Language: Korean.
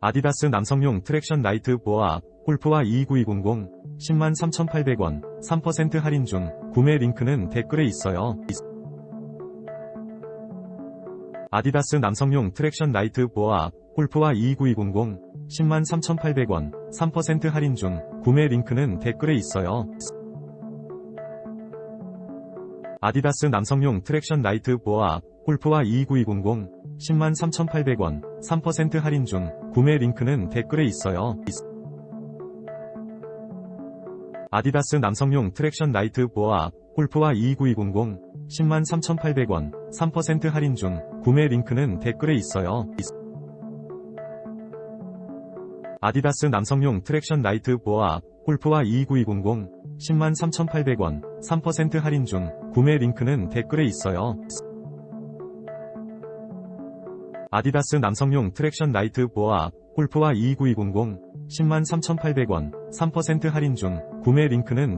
아디다스 남성용 트랙션 라이트 보아 골프와 22920 10만 3,800원 3% 할인 중 구매 링크는 댓글에 있어요. 아디다스 남성용 트랙션 라이트 보아 골프와 22920 10만 3,800원 3% 할인 중 구매 링크는 댓글에 있어요. 아디다스 남성용 트랙션 라이트 보아 골프와 22920 10만 3,800원 3% 할인 중 구매 링크는 댓글에 있어요. 아디다스 남성용 트랙션 라이트 보아 골프와 22920 10만 3,800원 3% 할인 중 구매 링크는 댓글에 있어요. 아디다스 남성용 트랙션 라이트 보아 골프와 22920 10만 3,800원 3% 할인 중 구매 링크는 댓글에 있어요. 아디다스 남성용 트랙션 라이트 보아 골프와 22920 10만 3,800원 3% 할인 중 구매 링크는